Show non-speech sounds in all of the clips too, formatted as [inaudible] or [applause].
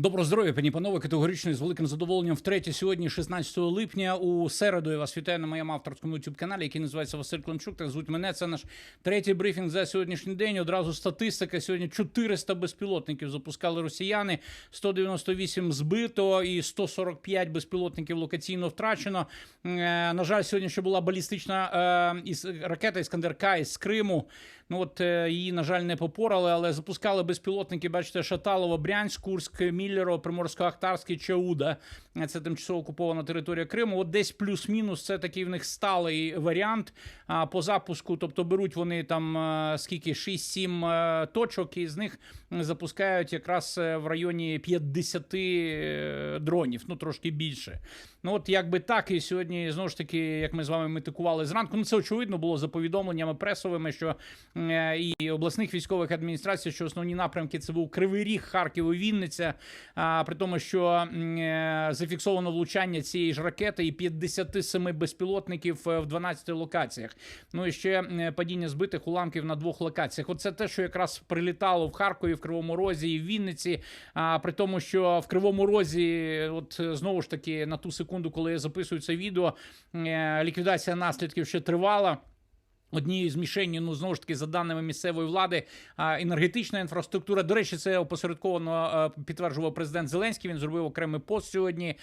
Доброго здоров'я, пані панове, категорично з великим задоволенням втретє сьогодні, 16 липня, у середу. Я вас вітаю на моєму авторському youtube каналі, який називається Василь Климчук. Так звуть мене. Це наш третій брифінг за сьогоднішній день. Одразу статистика. Сьогодні 400 безпілотників запускали росіяни, 198 збито і 145 безпілотників локаційно втрачено. Е, На жаль, сьогодні ще була балістична е, ракета Іскандер К із Криму. Ну от е, її, на жаль, не попорали, але запускали безпілотники. Бачите, Шаталово, Брянськ, Курськ, Міллеро, Приморсько-Ахтарський, Чауда. Е, Це тимчасово окупована територія Криму. От десь плюс-мінус це такий в них сталий варіант по запуску. Тобто беруть вони там е, скільки 6-7 е, точок, і з них запускають якраз в районі 50 е, дронів, ну трошки більше. Ну от якби так, і сьогодні знову ж таки, як ми з вами метикували зранку. Ну це очевидно було за повідомленнями пресовими, що і обласних військових адміністрацій, що основні напрямки це був Кривий Ріг, Харків і Вінниця. При тому, що зафіксовано влучання цієї ж ракети і 57 безпілотників е, в 12 локаціях. Ну і ще е, падіння збитих уламків на двох локаціях. Оце те, що якраз прилітало в Харкові, в Кривому Розі і в Вінниці. А при тому, що в Кривому Розі, от е, знову ж таки, на ту секунду, коли я записую це відео, ліквідація наслідків ще тривала. Однією з мішені, ну знову ж таки, за даними місцевої влади, енергетична інфраструктура. До речі, це опосередковано е, підтверджував президент Зеленський. Він зробив окремий пост сьогодні.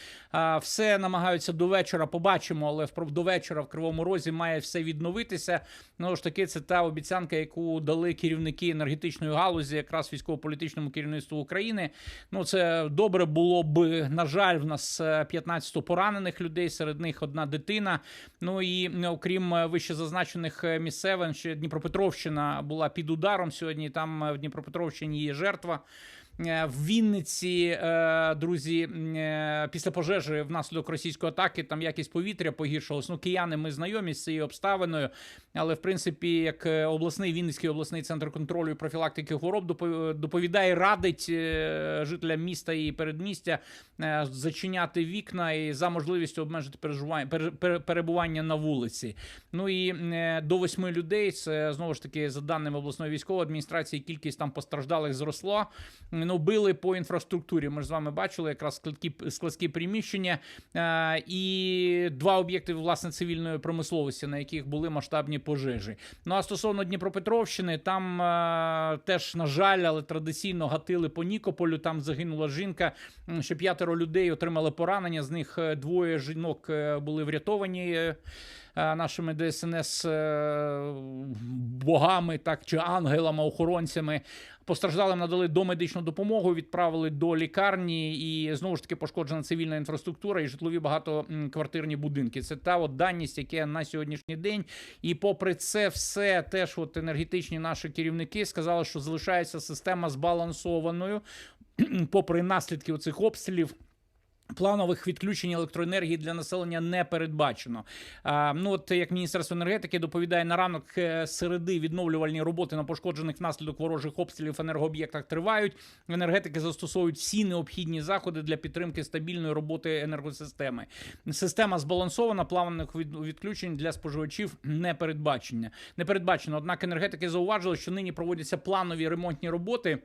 Все намагаються до вечора. Побачимо, але до вечора в Кривому Розі має все відновитися. Знову ж таки, це та обіцянка, яку дали керівники енергетичної галузі, якраз військово-політичному керівництву України. Ну це добре було б. На жаль, в нас е, 15 поранених людей, серед них одна дитина. Ну і е, окрім е, вище зазначених е, що Дніпропетровщина була під ударом сьогодні. Там е, в Дніпропетровщині є жертва. Е, В Вінниці, е, друзі, е, після пожежі внаслідок російської атаки там якість повітря погіршилась. Ну, кияни ми знайомі з цією обставиною, але в принципі, як обласний Вінницький обласний центр контролю і профілактики хвороб допо- доповідає, радить жителям міста і передмістя зачиняти вікна і за можливістю обмежити перебування на вулиці. Ну і до восьми людей. Це знову ж таки за даними обласної військової адміністрації, кількість там постраждалих зросла. Ну, били по інфраструктурі. Ми ж з вами бачили якраз складкі, складські приміщення е, і два об'єкти власне цивільної промисловості, на яких були масштабні пожежі. Ну а стосовно Дніпропетровщини, там е, теж на жаль, але традиційно гатили по Нікополю. Там загинула жінка. Ще п'ятеро людей отримали поранення. З них е, двоє жінок е, були врятовані. Е, Нашими ДСНС е, богами, так чи ангелами-охоронцями постраждалим надали домедичну допомогу, відправили до лікарні, і знову ж таки пошкоджена цивільна інфраструктура і житлові багатоквартирні будинки. Це та от даність, яке на сьогоднішній день. І попри це все, теж от енергетичні наші керівники сказали, що залишається система збалансованою, попри наслідки цих обстрілів. Планових відключень електроенергії для населення не передбачено. А, ну от як міністерство енергетики доповідає на ранок е, середи відновлювальні роботи на пошкоджених внаслідок ворожих обстрілів енергооб'єктах тривають. Енергетики застосовують всі необхідні заходи для підтримки стабільної роботи енергосистеми. Система збалансована, планових відключень для споживачів не передбачення. Не передбачено. Однак енергетики зауважили, що нині проводяться планові ремонтні роботи.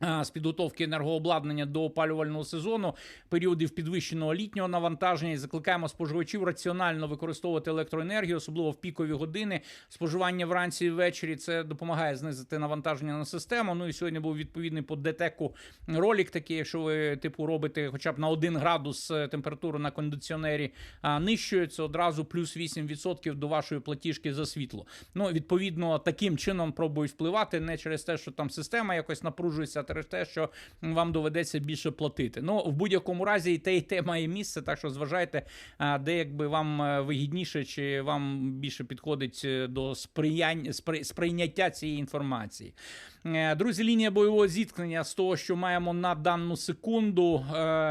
З підготовки енергообладнання до опалювального сезону, періодів підвищеного літнього навантаження, і закликаємо споживачів раціонально використовувати електроенергію, особливо в пікові години. Споживання вранці і ввечері це допомагає знизити навантаження на систему. Ну і сьогодні був відповідний по ДТЕКу ролик такий, якщо ви типу робите хоча б на 1 градус е, температуру на кондиціонері це одразу плюс 8% до вашої платіжки за світло. Ну, відповідно, таким чином пробують впливати не через те, що там система якось напружується, через те, що вам доведеться більше платити. Ну, в будь-якому разі і те, і те має місце, так що зважайте, де якби вам е, вигідніше, чи вам більше підходить е, до сприяння спри- сприйняття цієї інформації. Е, Друзі, лінія бойового зіткнення з того, що маємо на дану секунду,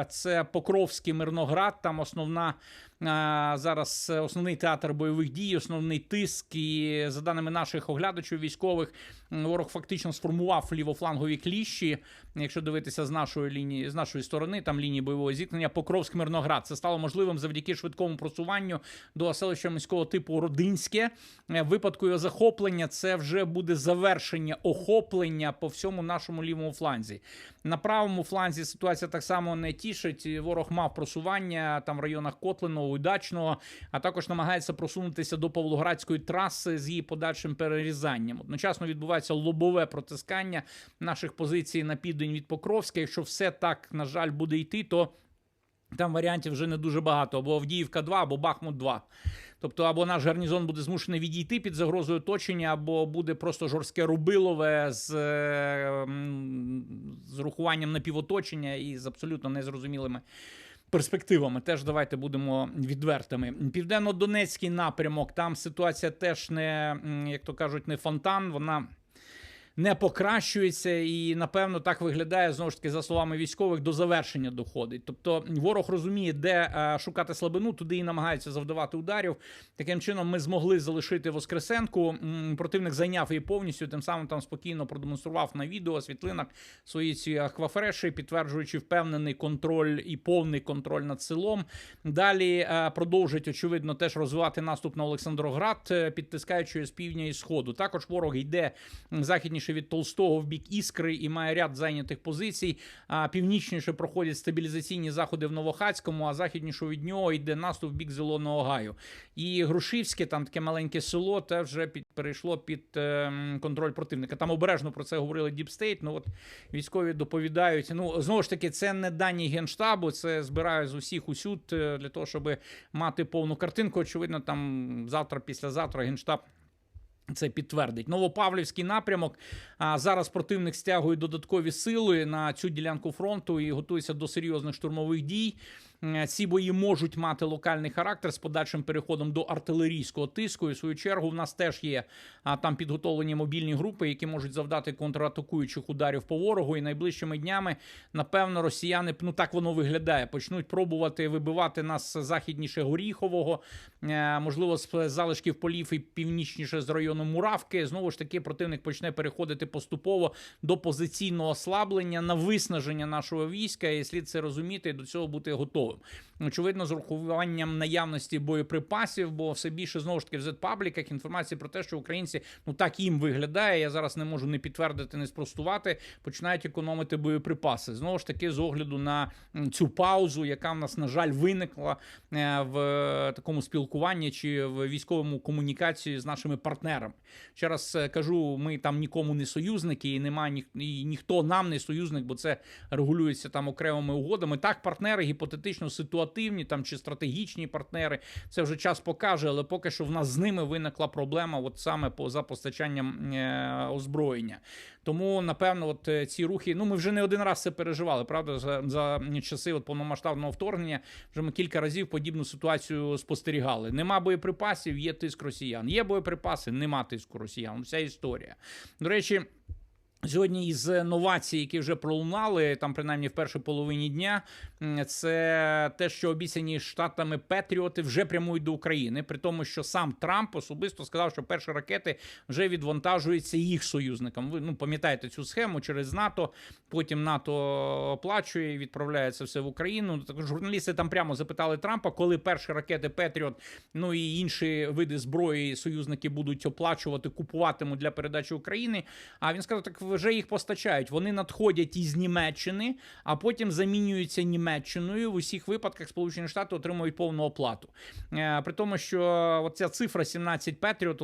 це Покровський Мирноград. Там основна зараз е, основний театр бойових дій, основний тиск. І за даними наших оглядачів військових, ворог фактично сформував лівофлангові кліщі. Якщо дивитися з нашої лінії, з нашої сторони, там лінії бойового зіткнення, Покровськ Мирноград. Це стало можливим завдяки швидкому просуванню до селища міського типу Родинське. Е, В випадку його захоплення це вже буде завершення охоплення по всьому нашому лівому фланзі. На правому фланзі ситуація так само не тішить. Ворог мав просування там в районах Котлиного, Удачного, а також намагається просунутися до Павлоградської траси з її подальшим перерізанням. Одночасно відбувається лобове протискання наших позицій на південь від Покровська. Якщо все так, на жаль, буде йти, то там варіантів вже не дуже багато. Або Авдіївка 2, або Бахмут 2. Тобто, або наш гарнізон буде змушений відійти під загрозою оточення, або буде просто жорстке рубилове з, е, з рухуванням напівоточення і з абсолютно незрозумілими. Перспективами теж давайте будемо відвертими. Південно-Донецький напрямок. Там ситуація теж не, як то кажуть, не фонтан. Вона не покращується, і напевно так виглядає знову ж таки за словами військових до завершення доходить. Тобто ворог розуміє, де е, шукати слабину, туди і намагається завдавати ударів. Таким чином, ми змогли залишити Воскресенку. Противник зайняв її повністю. Тим самим там спокійно продемонстрував на відео світлинах свої ці аквафреші, підтверджуючи впевнений контроль і повний контроль над селом. Далі е, продовжить очевидно теж розвивати наступ на Олександроград, е, підтискаючи з півдня і сходу. Також ворог йде м, західніше від Толстого в бік іскри і має ряд зайнятих позицій. А північніше проходять стабілізаційні заходи в Новохацькому, а західніше від нього йде наступ в бік Зеленого Гаю. І Грушівське, там таке маленьке село, те вже під перейшло під е, контроль противника. Там обережно про це говорили Діпстейт. Ну от військові доповідають. Ну знову ж таки, це не дані генштабу, це збирають з усіх усюд е, для того, щоб мати повну картинку. Очевидно, там завтра, післязавтра генштаб. Це підтвердить Новопавлівський напрямок. А зараз противник стягує додаткові сили на цю ділянку фронту і готується до серйозних штурмових дій. Е, Ці бої можуть мати локальний характер з подальшим переходом до артилерійського тиску. І в свою чергу в нас теж є там підготовлені мобільні групи, які можуть завдати контратакуючих ударів по ворогу. І найближчими днями, напевно, росіяни ну так воно виглядає. Почнуть пробувати вибивати нас західніше Горіхового, е, можливо, з залишків полів і північніше з району Муравки. Знову ж таки, противник почне переходити поступово до позиційного ослаблення на виснаження нашого війська. І слід це розуміти і до цього бути готовим. Очевидно, з урахуванням наявності боєприпасів, бо все більше знову ж таки в Z-пабліках інформації про те, що українці ну так їм виглядає. Я зараз не можу не підтвердити, не спростувати. Починають економити боєприпаси. Знову ж таки, з огляду на цю паузу, яка в нас на жаль виникла е, в такому спілкуванні чи в військовому комунікації з нашими партнерами. Ще раз е, кажу, ми там нікому не союзники, і немає ні, і ніхто нам не союзник, бо це регулюється там окремими угодами. Так, партнери гіпотетично ситуативні там чи стратегічні партнери. Це вже час покаже, але поки що в нас з ними виникла проблема, от саме по за постачанням е, озброєння. Тому напевно, от е, ці рухи, ну ми вже не один раз це переживали. Правда, за, за часи от повномасштабного вторгнення вже ми кілька разів подібну ситуацію спостерігали. Нема боєприпасів, є тиск росіян. Є боєприпаси, нема тиску росіян. Вся історія. До речі. Сьогодні із новацій, які вже пролунали, там принаймні в першій половині дня, це те, що обіцяні штатами Петріоти вже прямують до України, при тому, що сам Трамп особисто сказав, що перші ракети вже відвантажуються їх союзникам. Ви ну пам'ятаєте цю схему через НАТО. Потім НАТО оплачує і відправляється все в Україну. Також журналісти там прямо запитали Трампа, коли перші ракети Петріот, ну і інші види зброї союзники будуть оплачувати, купуватимуть для передачі України. А він сказав, так вже їх постачають. Вони надходять із Німеччини, а потім замінюються Німеччиною. В усіх випадках Сполучені Штати отримують повну оплату. Е, При тому, що оця цифра 17 Петріот,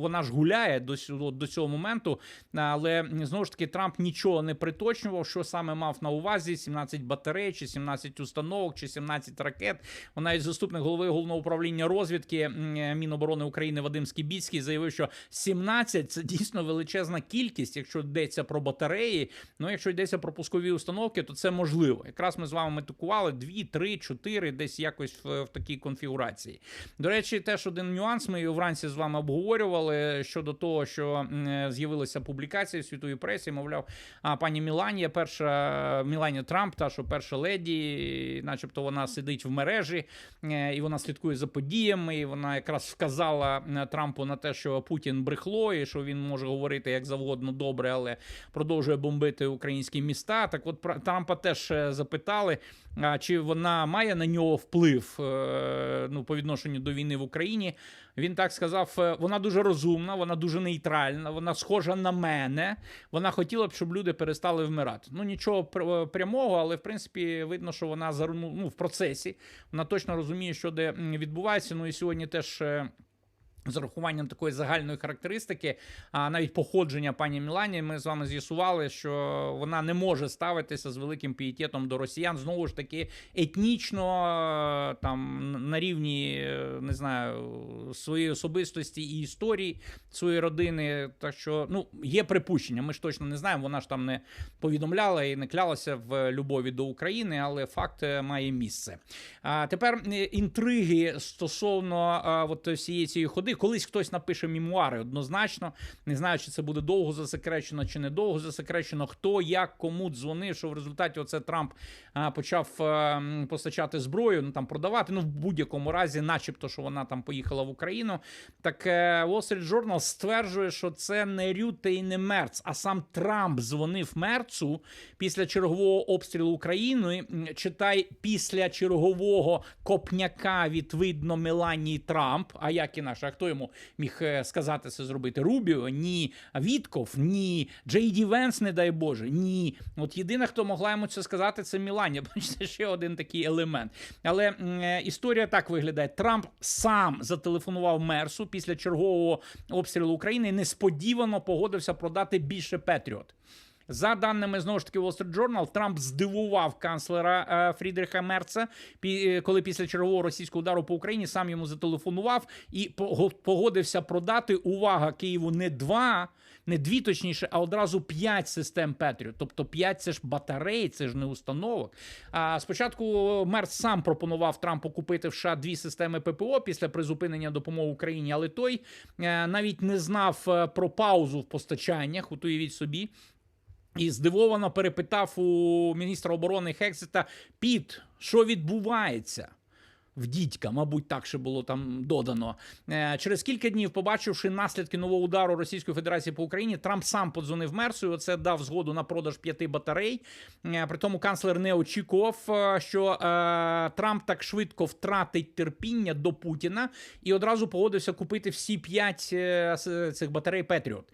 вона ж гуляє до, до цього моменту, але знову ж таки Трамп нічого не приточнював, що саме мав на увазі: 17 батарей, чи 17 установок, чи 17 ракет. Вона навіть заступник голови головного управління розвідки е, Міноборони України Вадим Скібіцький заявив, що 17 – це дійсно величезна кількість, якщо 10 йдеться про батареї. Ну, якщо йдеться про пускові установки, то це можливо. Якраз ми з вами метикували 2, 3, 4, десь якось в, в такій конфігурації. До речі, теж один нюанс. Ми вранці з вами обговорювали щодо того, що з'явилися публікації в світовій пресі. Мовляв, а пані Міланія, перша Міланія Трамп, та що перша леді, начебто вона сидить в мережі е, і вона слідкує за подіями. І вона якраз вказала е, Трампу на те, що Путін брехло, і що він може говорити як завгодно добре, але продовжує бомбити українські міста. Так, от Трампа теж е, запитали, чи вона має на нього вплив е, ну, по відношенню до війни в Україні. Він так сказав: е, вона дуже розумна, вона дуже нейтральна, вона схожа на мене. Вона хотіла б, щоб люди перестали вмирати. Ну нічого прямого, але в принципі видно, що вона ну, в процесі. Вона точно розуміє, що де відбувається. Ну і сьогодні теж. З урахуванням такої загальної характеристики, а навіть походження пані Мілані, ми з вами з'ясували, що вона не може ставитися з великим пієтетом до росіян. Знову ж таки, етнічно е, там на рівні е, не знаю своєї особистості і історії своєї родини. Так що ну є припущення. Ми ж точно не знаємо. Вона ж там не повідомляла і не клялася в любові до України, але факт е, має місце. А тепер інтриги стосовно от всієї цієї ходи. Колись хтось напише мемуари однозначно. Не знаю, чи це буде довго засекречено, чи не довго засекречено. Хто як кому дзвонив, що в результаті оце Трамп почав постачати зброю, ну там продавати. Ну в будь-якому разі, начебто, що вона там поїхала в Україну. Так е, Wall Street Journal стверджує, що це не Рюте і не Мерц, а сам Трамп дзвонив Мерцу після чергового обстрілу України. Читай після чергового копняка від видно Меланії Трамп. А як інакше, а хто йому міг е, сказати це зробити? Рубіо? Ні. Вітков? Ні. Джей Ді Венс, не дай Боже, ні. От єдина, хто могла йому це сказати, це Міланія. [laughs] Бачите, ще один такий елемент. Але е, історія так виглядає: Трамп сам зателефонував Мерсу після чергового обстрілу України і несподівано погодився продати більше Петріот. За даними знову ж таки Wall Street Journal, Трамп здивував канцлера е, Фрідріха Мерца, е, коли після чергового російського удару по Україні сам йому зателефонував і пого- погодився продати увага Києву не два, не дві точніше, а одразу п'ять систем Петріот. Тобто п'ять це ж батарей, це ж не установок. А спочатку Мерц сам пропонував Трампу купити в США дві системи ППО після призупинення допомоги Україні, але той е, навіть не знав про паузу в постачаннях. От уявіть собі. І здивовано перепитав у міністра оборони Хексета Піт, що відбувається. В дідька, мабуть, так ще було там додано. Е, Через кілька днів, побачивши наслідки нового удару Російської Федерації по Україні, Трамп сам подзвонив Мерсу. і Оце дав згоду на продаж п'яти батарей. Е, При тому канцлер не очікував, е, що е, Трамп так швидко втратить терпіння до Путіна і одразу погодився купити всі п'ять цих батарей Петріот.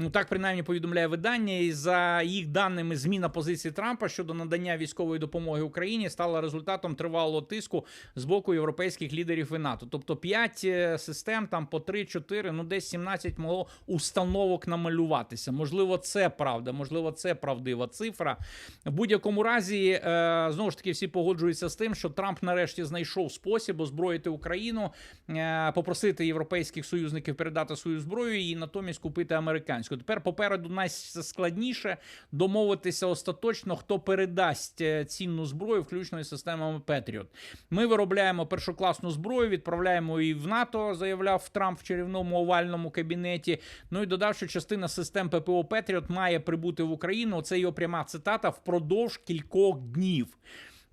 Ну так принаймні повідомляє видання, і за їх даними, зміна позиції Трампа щодо надання військової допомоги Україні стала результатом тривалого тиску з боку європейських лідерів і НАТО. Тобто 5 систем, там по 3-4, ну десь 17 могло установок намалюватися. Можливо, це правда, можливо, це правдива цифра. В будь-якому разі, е, знову ж таки, всі погоджуються з тим, що Трамп нарешті знайшов спосіб озброїти Україну, е, попросити європейських союзників передати свою зброю і натомість купити американську. Тепер попереду найскладніше домовитися остаточно, хто передасть е, цінну зброю, включно із системами Петріот. Ми виробляємо першокласну зброю, відправляємо її в НАТО, заявляв Трамп в чарівному овальному кабінеті. Ну і додав, що частина систем ППО Петріот має прибути в Україну. Це його пряма цитата впродовж кількох днів.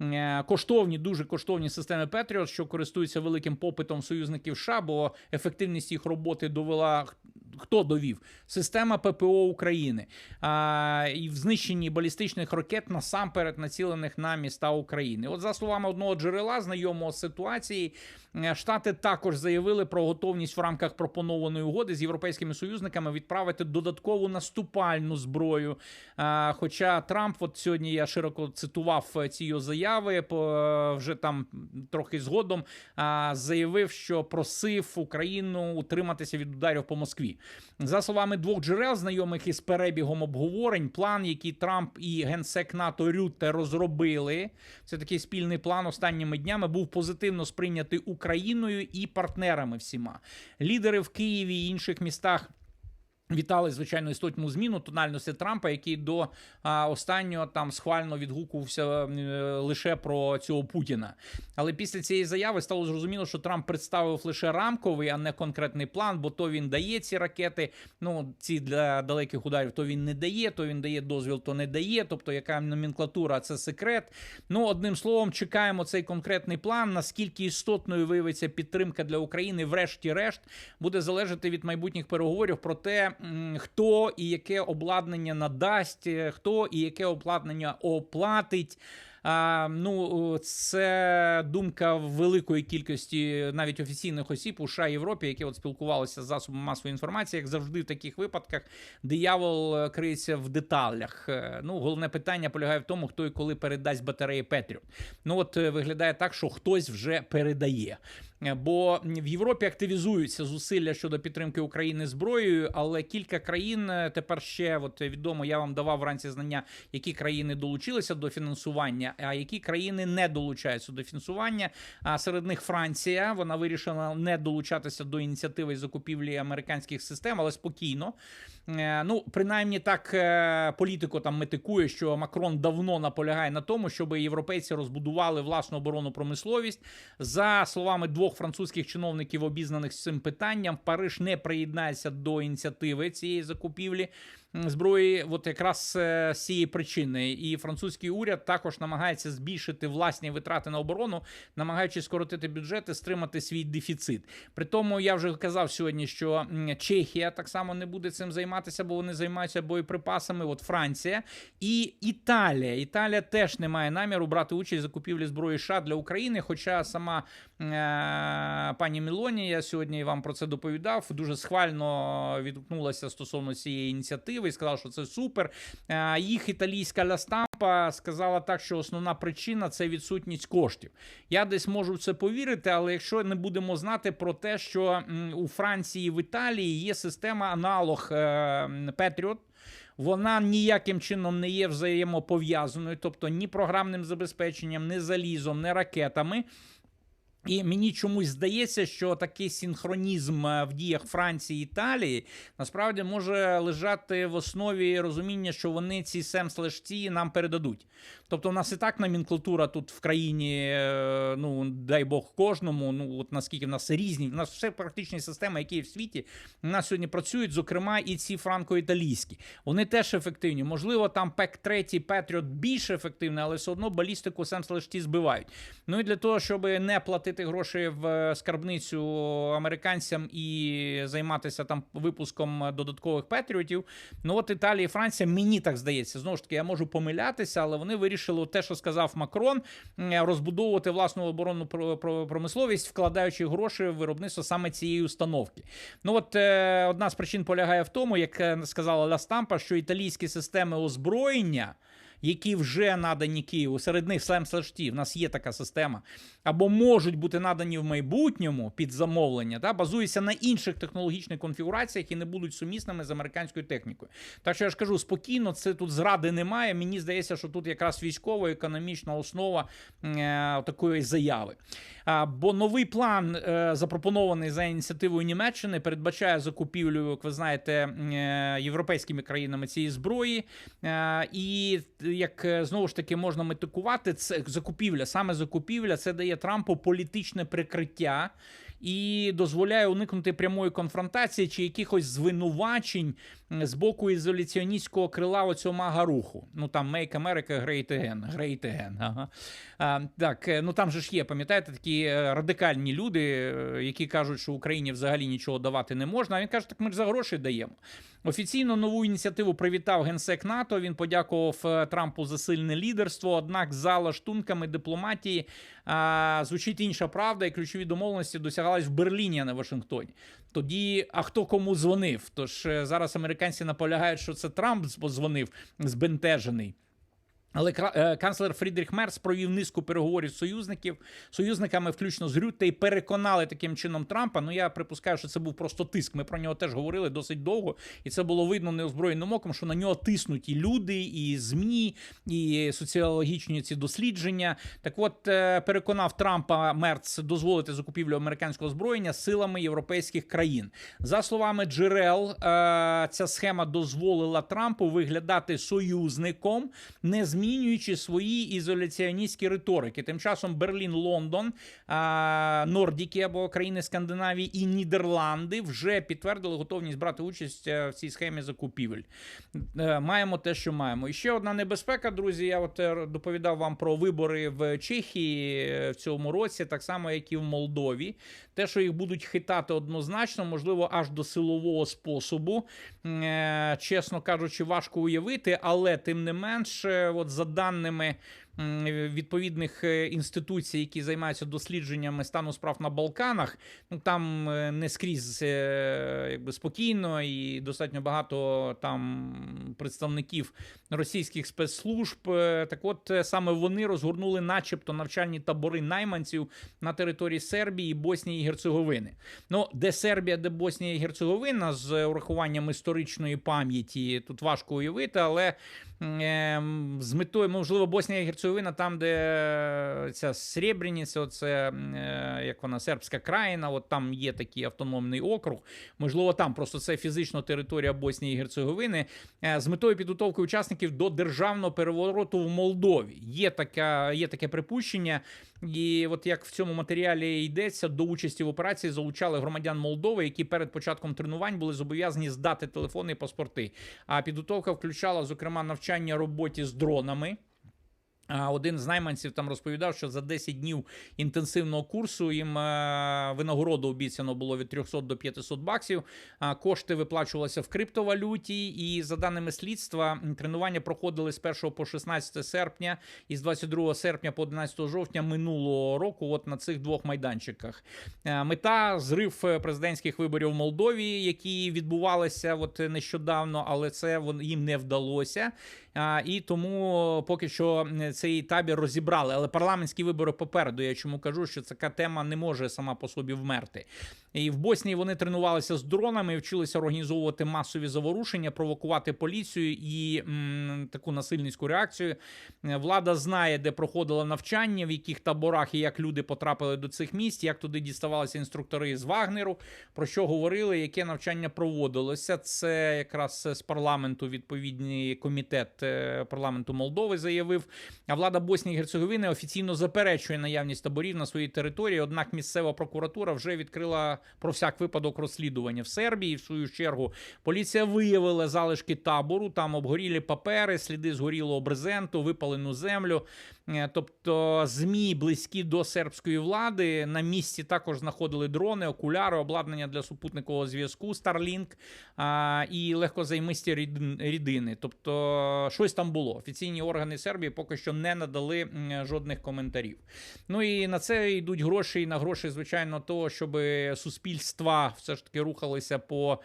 Е, Коштовні, дуже коштовні системи Петріот, що користуються великим попитом союзників США, бо ефективність їх роботи довела хто довів? Система ППО України а, і в знищенні балістичних ракет насамперед націлених на міста України. От за словами одного джерела, знайомого з ситуації, е, Штати також заявили про готовність в рамках пропонованої угоди з європейськими союзниками відправити додаткову наступальну зброю. А, Хоча Трамп, от сьогодні я широко цитував е, ці його заяви, по- вже там трохи згодом заявив, що просив Україну утриматися від ударів по Москві. За словами двох джерел, знайомих із перебігом обговорень, план, який Трамп і генсек НАТО Рютте розробили, це такий спільний план останніми днями, був позитивно сприйнятий Україною і партнерами всіма. Лідери в Києві і інших містах. Вітали звичайно істотну зміну тональності Трампа, який до останнього там схвально відгукувався е, лише про цього Путіна. Але після цієї заяви стало зрозуміло, що Трамп представив лише рамковий, а не конкретний план, бо то він дає ці ракети. Ну ці для далеких ударів, то він не дає, то він дає дозвіл, то не дає. Тобто, яка номенклатура, це секрет. Ну одним словом, чекаємо цей конкретний план. Наскільки істотною виявиться підтримка для України, врешті-решт, буде залежати від майбутніх переговорів про те хто і яке обладнання надасть, е, хто і яке обладнання оплатить. А, ну, це думка великої кількості навіть офіційних осіб у США Європі, які от спілкувалися з засобами масової інформації. Як завжди, в таких випадках диявол е, криється в деталях. Е, Ну, головне питання полягає в тому, хто і коли передасть батареї Петріот. Ну от виглядає так, що хтось вже передає. Е, Бо в Європі активізуються зусилля щодо підтримки України зброєю, але кілька країн е, тепер ще от відомо. Я вам давав вранці знання, які країни долучилися до фінансування, а які країни не долучаються до фінансування. А серед них Франція вона вирішила не долучатися до ініціативи закупівлі американських систем, але спокійно. Е, Ну, принаймні так е, політико там метикує, що Макрон давно наполягає на тому, щоб європейці розбудували власну оборонну промисловість. За словами двох французьких чиновників, обізнаних з цим питанням, Париж не приєднається до ініціативи цієї закупівлі зброї. От якраз е, з цієї причини. І французький уряд також намагається збільшити власні витрати на оборону, намагаючись скоротити бюджет і стримати свій дефіцит. При тому я вже казав сьогодні, що Чехія так само не буде цим займатися, бо вони займаються боєприпасами. От Франція і Італія. Італія теж не має наміру брати участь в закупівлі зброї США для України. Хоча сама пані Мілоні, я сьогодні вам про це доповідав, дуже схвально відгукнулася стосовно цієї ініціативи і сказала, що це супер. Е, їх італійська лястампа сказала так, що основна причина це відсутність коштів. Я десь можу в це повірити, але якщо не будемо знати про те, що у Франції і в Італії є система аналог е, Петріот. Вона ніяким чином не є взаємопов'язаною, тобто ні програмним забезпеченням, ні залізом, ні ракетами. І мені чомусь здається, що такий синхронізм е, в діях Франції і Італії насправді може лежати в основі розуміння, що вони ці сем ті нам передадуть. Тобто, у нас і так номенклатура тут в країні, е, ну дай Бог кожному. Ну от наскільки в нас різні, в нас все практичні системи, які є в світі, у нас сьогодні працюють, зокрема, і ці франко-італійські. Вони теж ефективні. Можливо, там ПЕК 3 Петріот більш ефективний, але все одно балістику сем ті збивають. Ну і для того, щоб не платити гроші в скарбницю американцям і займатися там випуском додаткових патріотів. Ну от Італія і Франція, мені так здається, знову ж таки, я можу помилятися, але вони вирішили те, що сказав Макрон, розбудовувати власну оборонну про- про- промисловість, вкладаючи гроші в виробництво саме цієї установки. Ну от е, одна з причин полягає в тому, як е, сказала Ла Стампа, що італійські системи озброєння які вже надані Києву, серед них Слем Слашті, в нас є така система, або можуть бути надані в майбутньому під замовлення, та, базуються на інших технологічних конфігураціях і не будуть сумісними з американською технікою. Так що я ж кажу, спокійно, це тут зради немає. Мені здається, що тут якраз військова економічна основа е, такої заяви. А, бо новий план, е, запропонований за ініціативою Німеччини, передбачає закупівлю, як ви знаєте, е, європейськими країнами цієї зброї. Е, і як е, знову ж таки можна метикувати, це закупівля, саме закупівля, це дає Трампу політичне прикриття. І дозволяє уникнути прямої конфронтації чи якихось звинувачень з боку ізоляціоністського крила оцього мага руху. Ну там Make America Great Again. Great Again. Ага. А, так, е, ну там же ж є, пам'ятаєте, такі е, радикальні люди, які кажуть, що Україні взагалі нічого давати не можна. А він каже, так ми ж за гроші даємо. Офіційно нову ініціативу привітав генсек НАТО. Він подякував е, Трампу за сильне лідерство. Однак, за лаштунками дипломатії а, звучить інша правда, і ключові домовленості досягались в Берліні, а не Вашингтоні. Тоді, а хто кому дзвонив? Тож е, зараз американці наполягають, що це Трамп дзвонив збентежений. Але е, канцлер Фрідріх Мерц провів низку переговорів з союзників, союзниками, включно з Рютте, і переконали таким чином Трампа. Ну я припускаю, що це був просто тиск. Ми про нього теж говорили досить довго, і це було видно неозброєним оком, що на нього тиснуть і люди, і змі, і соціологічні ці дослідження. Так, от е, переконав Трампа Мерц дозволити закупівлю американського озброєння силами європейських країн. За словами джерел, е, ця схема дозволила Трампу виглядати союзником, не змінюючи свої ізоляціоністські риторики. Тим часом Берлін, Лондон, Нордіки або країни Скандинавії і Нідерланди вже підтвердили готовність брати участь е, в цій схемі закупівель. Е, Маємо те, що маємо. І ще одна небезпека, друзі. Я от е, доповідав вам про вибори в Чехії в цьому році, так само як і в Молдові. Те, що їх будуть хитати однозначно, можливо, аж до силового способу. Чесно кажучи, важко уявити, але тим не менш, от за даними. Відповідних е, інституцій, які займаються дослідженнями стану справ на Балканах, ну там е, не скрізь е, якби спокійно і достатньо багато там представників російських спецслужб. Так, от саме вони розгорнули, начебто, навчальні табори найманців на території Сербії, Боснії і Герцеговини. Ну, де Сербія, де Боснія і Герцеговина з урахуванням історичної пам'яті, тут важко уявити, але з метою, можливо, Боснія і Герцеговина, там, де е, ця Сребреніця, оце е, як вона сербська країна, от там є такий автономний округ. Можливо, там просто це фізично територія Боснії і Герцеговини е, з метою підготовки учасників до державного перевороту в Молдові. Є така, є таке припущення. І от як в цьому матеріалі йдеться, до участі в операції залучали громадян Молдови, які перед початком тренувань були зобов'язані здати телефони і паспорти. А підготовка включала, зокрема, навчання роботі з дронами. Один з найманців там розповідав, що за 10 днів інтенсивного курсу їм е, винагороду обіцяно було від 300 до 500 баксів. Кошти виплачувалися в криптовалюті. І за даними слідства, тренування проходили з 1 по 16 серпня і з 22 серпня по 11 жовтня минулого року. От на цих двох майданчиках. Е, Мета зрив е, президентських виборів в Молдові, які відбувалися от нещодавно, але це їм не вдалося. І тому поки що цей табір розібрали. Але парламентські вибори попереду. Я чому кажу, що така тема не може сама по собі вмерти. І в Боснії вони тренувалися з дронами, вчилися організовувати масові заворушення, провокувати поліцію і м, таку насильницьку реакцію. Е, Влада знає, де проходило навчання, в яких таборах і як люди потрапили до цих місць, як туди діставалися інструктори з Вагнеру, про що говорили, яке навчання проводилося. Це якраз з парламенту відповідний комітет парламенту Молдови заявив. А влада Боснії і Герцеговини офіційно заперечує наявність таборів на своїй території. Однак місцева прокуратура вже відкрила про всяк випадок розслідування в Сербії. В свою чергу поліція виявила залишки табору. Там обгорілі папери, сліди згорілого брезенту, випалену землю. Е, Тобто змі близькі до сербської влади на місці також знаходили дрони, окуляри, обладнання для супутникового зв'язку Starlink і легкозаймисті рідини. Тобто щось там було. Офіційні органи Сербії поки що не надали жодних коментарів. Ну і на це йдуть гроші, і на гроші, звичайно, того, щоб суспільства все ж таки рухалися по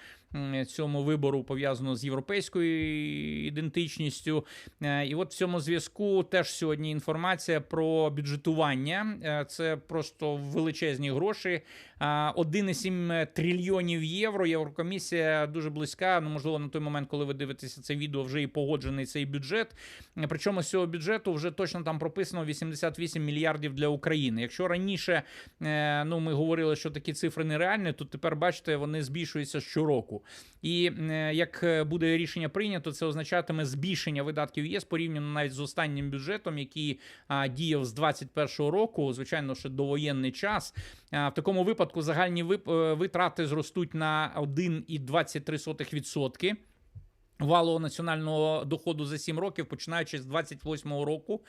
цьому вибору пов'язано з європейською ідентичністю. Е, І от в цьому зв'язку теж сьогодні інформація про бюджетування. Е, Це просто величезні гроші. А, 1,7 трильйонів євро. Єврокомісія дуже близька. Ну, можливо, на той момент, коли ви дивитеся це відео, вже і погоджений цей бюджет. Е, Причому з цього бюджету вже точно там прописано 88 мільярдів для України. Якщо раніше е, ну, ми говорили, що такі цифри нереальні, то тепер бачите, вони збільшуються щороку. І е, як е, буде рішення прийнято, це означатиме збільшення видатків ЄС порівняно навіть з останнім бюджетом, який діяв з 21-го року, звичайно, ще довоєнний час. А, в такому випадку загальні е, витрати зростуть на 1,23%. Валового національного доходу за 7 років, починаючи з 28-го року.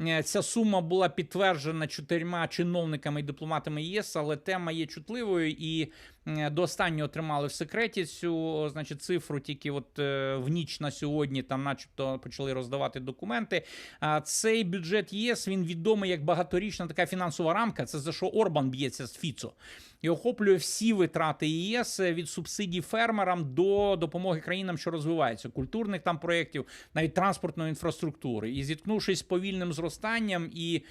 Е, Ця сума була підтверджена чотирма чиновниками і дипломатами ЄС, але тема є чутливою і е, до останнього тримали в секреті цю значить, цифру. Тільки от е, в ніч на сьогодні там, начебто, почали роздавати документи. Цей бюджет ЄС він відомий як багаторічна така фінансова рамка. Це за що Орбан б'ється з Фіцо. І охоплює всі витрати ЄС від субсидій фермерам до допомоги країнам, що розвиваються. Відбувається, культурних там проєктів, навіть транспортної інфраструктури. І зіткнувшись з повільним зростанням і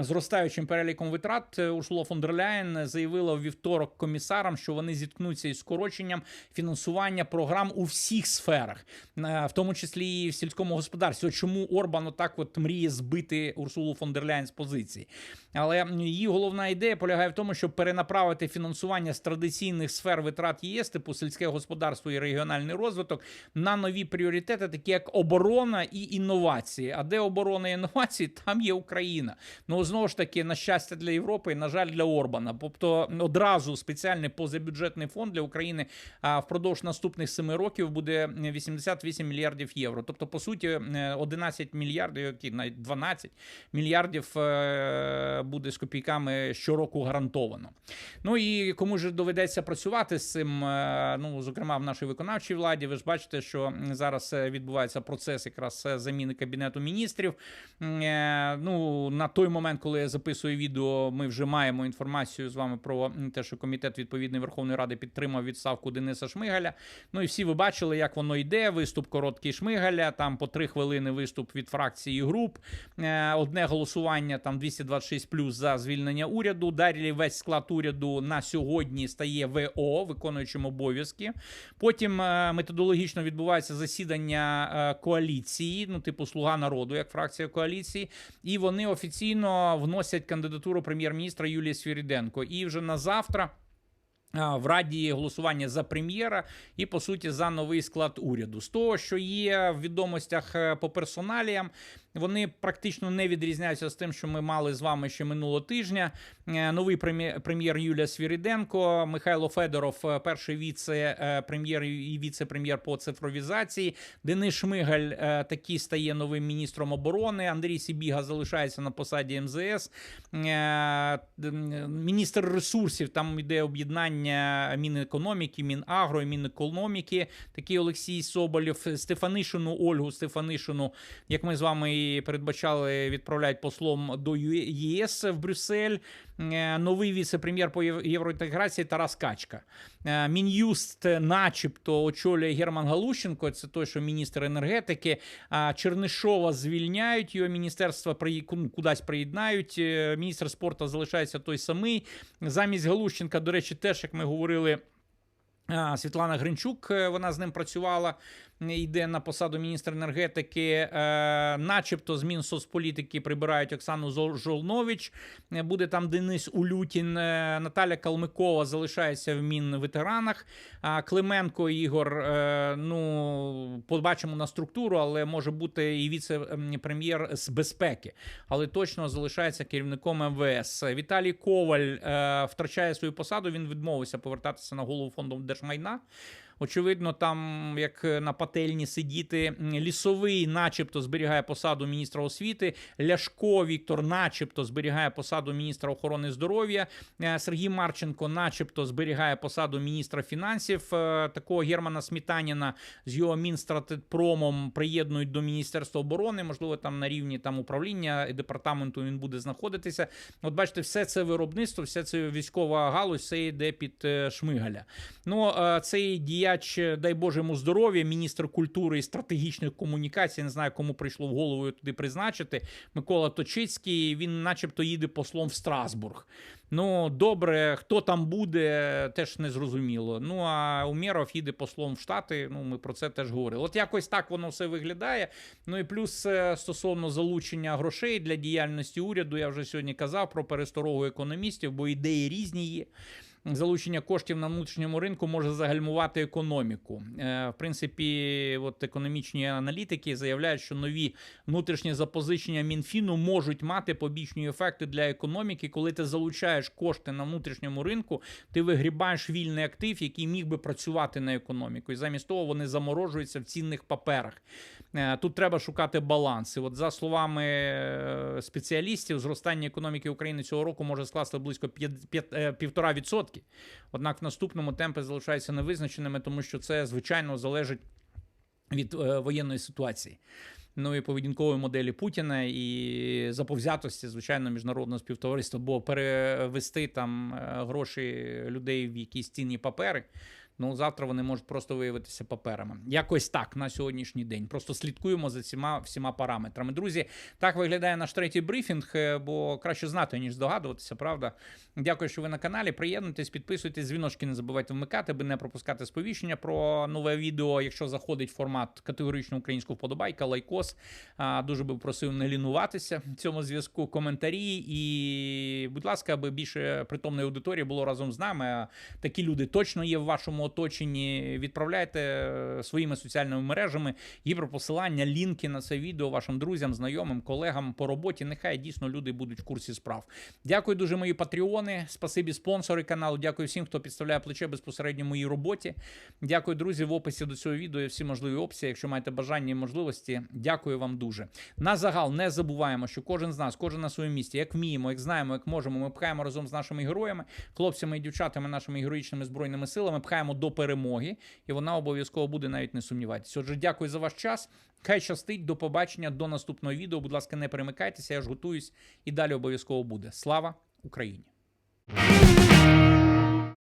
зростаючим переліком витрат, е, Урсула фон дер Ляєн заявила в вівторок комісарам, що вони зіткнуться із скороченням фінансування програм у всіх сферах, е, в тому числі і в сільському господарстві. Чому Орбан отак от мріє збити Урсулу фон дер Ляєн з позиції? Але її головна ідея полягає в тому, щоб перенаправити фінансування з традиційних сфер витрат ЄС, типу сільське господарство і регіональний розвиток, на нові пріоритети, такі як оборона і інновації. А де оборона і інновації, там є Україна. Ну знову ж таки, на щастя для Європи, і, на жаль, для Орбана. Тобто одразу спеціальний позабюджетний фонд для України впродовж наступних семи років буде 88 мільярдів євро. Тобто, по суті, е, 11 мільярдів, які навіть 12 мільярдів е, буде з копійками щороку гарантовано. Ну і кому ж доведеться працювати з цим, е, ну зокрема в нашій виконавчій владі, ви ж бачите, що зараз е, відбувається процес якраз е, заміни кабінету міністрів. Е, Ну на той момент, коли я записую відео, ми вже маємо інформацію з вами про те, що комітет відповідної Верховної Ради підтримав відставку Дениса Шмигаля. Ну і всі ви бачили, як воно йде. Виступ короткий Шмигаля, там по три хвилини виступ від фракції груп. Е, Одне голосування там 226 плюс за звільнення уряду. Далі весь склад уряду на сьогодні стає ВО, виконуючим обов'язки. Потім е, методологічно відбувається засідання е, коаліції, ну типу Слуга народу, як фракція коаліції, і вони офіційно вносять кандидатуру прем'єр-міністра Юлії Свіріденко. І вже на завтра. В Раді голосування за прем'єра і по суті за новий склад уряду. З того, що є в відомостях е, по персоналіям, вони практично не відрізняються з тим, що ми мали з вами ще минулого тижня. Е, Новий прем'єр Юлія Свіриденко, Михайло Федоров, е, перший віце-прем'єр і віце-прем'єр по цифровізації. Денис Шмигаль е, такий стає новим міністром оборони. Андрій Сібіга залишається на посаді МЗС. Е, Міністр ресурсів там йде об'єднання Мінекономіки, Мінагро Мінекономіки. Такий Олексій Соболєв, Стефанишину Ольгу Стефанишину, як ми з вами передбачали, відправляють послом до ЄС в Брюссель. Е, Новий віце-прем'єр по єв- євроінтеграції Тарас Качка. Е, Мін'юст, начебто, очолює Герман Галущенко, це той, що міністр енергетики. Чернишова звільняють його міністерство приї- кудись приєднають. Е, Міністр спорту залишається той самий. Замість Галущенка, до речі, теж як ми говорили. Світлана Гринчук, е, вона з ним працювала, йде на посаду міністра енергетики. Е, начебто з Мінсоцполітики прибирають Оксану Жолнович. Е, Буде там Денис Улютін. Наталя Калмикова залишається в Мінветеранах. А Клименко Ігор, ну, побачимо на структуру, але може бути і віце-прем'єр з безпеки. Але точно залишається керівником МВС. Віталій Коваль втрачає свою посаду. Він відмовився повертатися на голову фонду держмайна. Очевидно, там як на пательні сидіти. Лісовий, начебто, зберігає посаду міністра освіти. Ляшко Віктор, начебто, зберігає посаду міністра охорони здоров'я. Е, Сергій Марченко, начебто, зберігає посаду міністра фінансів. Е, Такого Германа Смітаніна з його Мінстратпромом приєднують до Міністерства оборони. Можливо, там на рівні там управління і департаменту він буде знаходитися. От бачите, все це виробництво, все це військова галузь, все йде під е, Шмигаля. Ну, е, цей діяч, е, дай Боже йому здоров'я, міністр культури і стратегічних комунікацій. Не знаю, кому прийшло в голову його туди призначити. Микола Точицький, він, начебто, їде послом в Страсбург. Ну, добре, хто там буде, теж не зрозуміло. Ну а Умєров їде послом в Штати. Ну, ми про це теж говорили. От якось так воно все виглядає. Ну і плюс е, стосовно залучення грошей для діяльності уряду, я вже сьогодні казав про пересторогу економістів, бо ідеї різні є. Залучення коштів на внутрішньому ринку може загальмувати економіку. Е, В принципі, от економічні аналітики заявляють, що нові внутрішні запозичення Мінфіну можуть мати побічні ефекти для економіки. Коли ти залучаєш кошти на внутрішньому ринку, ти вигрібаєш вільний актив, який міг би працювати на економіку. І замість того вони заморожуються в цінних паперах. Е, Тут треба шукати баланс. І от за словами е, спеціалістів, зростання економіки України цього року може скласти близько п'ят- п'ят- е, півтора відсотки. Однак в наступному темпи залишаються невизначеними, тому що це звичайно залежить від е, воєнної ситуації. Ну і поведінкової моделі Путіна і заповзятості, звичайно, міжнародного співтовариства, бо перевести там е, гроші людей в якісь цінні папери. Ну завтра вони можуть просто виявитися паперами. Якось так на сьогоднішній день. Просто слідкуємо за цими всіма параметрами. Друзі, так виглядає наш третій брифінг, е, бо краще знати, ніж здогадуватися, правда. Дякую, що ви на каналі. Приєднуйтесь, підписуйтесь, дзвіночки не забувайте вмикати, аби не пропускати сповіщення про нове відео. Якщо заходить формат категорично українську вподобайка, лайкос. Дуже би просив не лінуватися в цьому зв'язку. Коментарі і, будь ласка, аби більше притомної аудиторії було разом з нами. Такі люди точно є в вашому оточенні. Відправляйте е, своїми соціальними мережами гіперпосилання, лінки на це відео вашим друзям, знайомим, колегам по роботі. Нехай дійсно люди будуть в курсі справ. Дякую дуже, мої патреони. Спасибі спонсори каналу. Дякую всім, хто підставляє плече безпосередньо моїй роботі. Дякую, друзі. В описі до цього відео всі можливі опції. Якщо маєте бажання і можливості, дякую вам дуже. На загал не забуваємо, що кожен з нас, кожен на своєму місці, як вміємо, як знаємо, як можемо, ми пхаємо разом з нашими героями, хлопцями і дівчатами, нашими героїчними збройними силами, пхаємо до перемоги, і вона обов'язково буде, навіть не сумніватися. Отже, дякую за ваш час. Хай щастить, до побачення, до наступного відео. Будь ласка, не перемикайтеся, я ж готуюсь і далі обов'язково буде. Слава Україні!